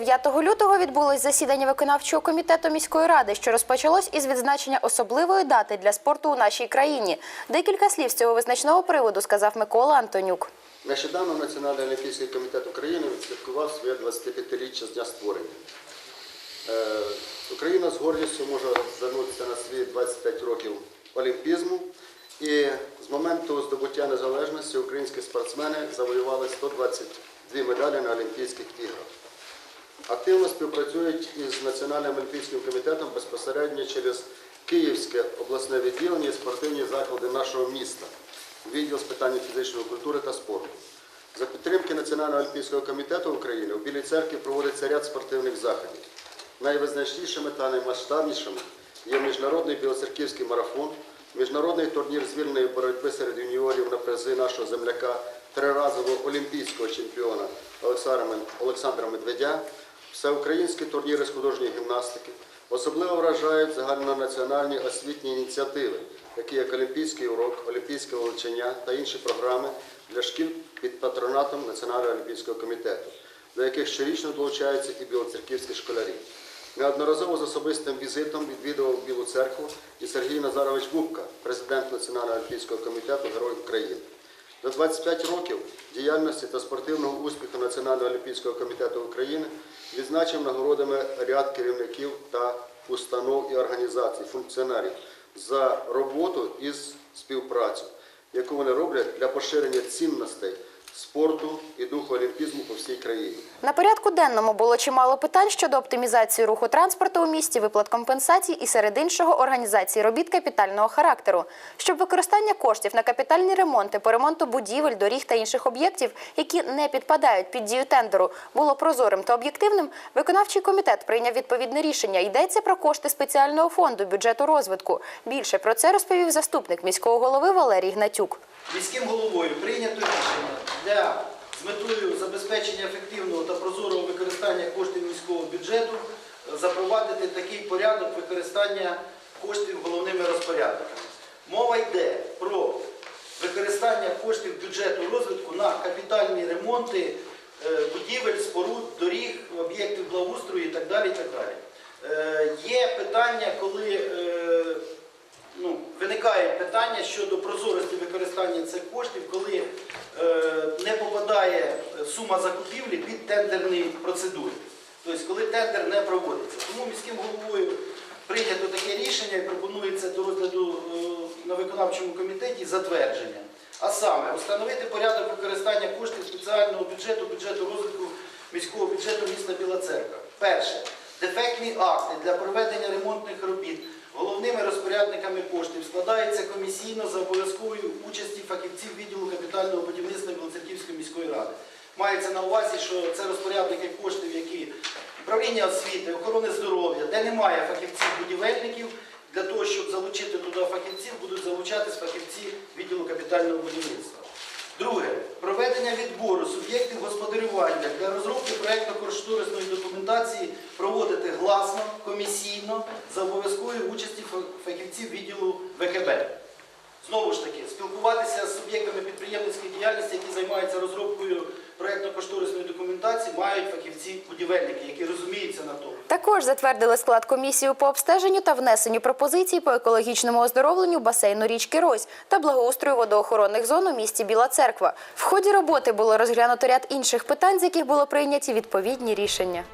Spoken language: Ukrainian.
9 лютого відбулось засідання виконавчого комітету міської ради, що розпочалось із відзначення особливої дати для спорту у нашій країні. Декілька слів з цього визначного приводу сказав Микола Антонюк. Нещодавно Національний олімпійський комітет України відсвяткував своє 25-річчя з дня створення. Е, Україна з гордістю може звернутися на свої 25 років олімпізму. І з моменту здобуття незалежності українські спортсмени завоювали 122 медалі на Олімпійських іграх. Активно співпрацюють із Національним олімпійським комітетом безпосередньо через Київське обласне відділення і спортивні заклади нашого міста, відділ з питань фізичної культури та спорту. За підтримки Національного олімпійського комітету України у Білій церкві проводиться ряд спортивних заходів. Найвизначнішими та наймасштабнішими є міжнародний білоцерківський марафон, міжнародний турнір з вільної боротьби серед юніорів на призи нашого земляка, триразового олімпійського чемпіона Олександра Медведя, всеукраїнські турніри з художньої гімнастики. Особливо вражають загальнонаціональні освітні ініціативи, такі як Олімпійський урок, Олімпійське вивчення та інші програми для шкіл під патронатом Національного олімпійського комітету, до яких щорічно долучаються і білоцерківські школярі. Неодноразово з особистим візитом відвідував Білу церкву і Сергій Назарович Бубка, президент Національного олімпійського комітету Герой України. За 25 років діяльності та спортивного успіху Національного олімпійського комітету України відзначив нагородами ряд керівників та установ і організацій, функціонерів за роботу із співпрацю, яку вони роблять для поширення цінностей спорту і духу олімпізму по всій країні. На порядку денному було чимало питань щодо оптимізації руху транспорту у місті, виплат компенсацій і серед іншого організації робіт капітального характеру. Щоб використання коштів на капітальні ремонти по ремонту будівель, доріг та інших об'єктів, які не підпадають під дію тендеру, було прозорим та об'єктивним, виконавчий комітет прийняв відповідне рішення. Йдеться про кошти спеціального фонду бюджету розвитку. Більше про це розповів заступник міського голови Валерій Гнатюк. міським головою прийнято рішення для з метою забезпечення ефективного та прозорого використання коштів міського бюджету е, запровадити такий порядок використання коштів головними розпорядниками. Мова йде про використання коштів бюджету розвитку на капітальні ремонти е, будівель, споруд, доріг, об'єктів благоустрою і так далі. І так далі. Е, Є питання, коли питання щодо прозорості використання цих коштів, коли е, не попадає сума закупівлі під тендерні процедури. Тобто, коли тендер не проводиться. Тому міським головою прийнято таке рішення і пропонується до розгляду е, на виконавчому комітеті затвердження. А саме, встановити порядок використання коштів спеціального бюджету, бюджету розвитку міського бюджету міста Біла Церква. Перше. Дефектні акти для проведення ремонтних робіт головними розпорядниками коштів складаються комісійно за обов'язковою участі фахівців відділу капітального будівництва Білоцерківської міської ради. Мається на увазі, що це розпорядники коштів, які управління освіти, охорони здоров'я, де немає фахівців-будівельників, для того, щоб залучити туди фахівців, будуть залучатись фахівці відділу капітального будівництва. Друге, проведення відбору суб'єктів господарювання для розробки проєктно-кошторисної документації гласно, комісійно, за обов'язкової участі фа- фахівців відділу ВКБ. Знову ж таки, спілкуватися з суб'єктами підприємницької діяльності, які займаються розробкою проєктно-кошторисної документації, мають фахівці-будівельники, які розуміються на тому. Також затвердили склад комісії по обстеженню та внесенню пропозицій по екологічному оздоровленню басейну річки Рось та благоустрою водоохоронних зон у місті Біла Церква. В ході роботи було розглянуто ряд інших питань, з яких було прийняті відповідні рішення.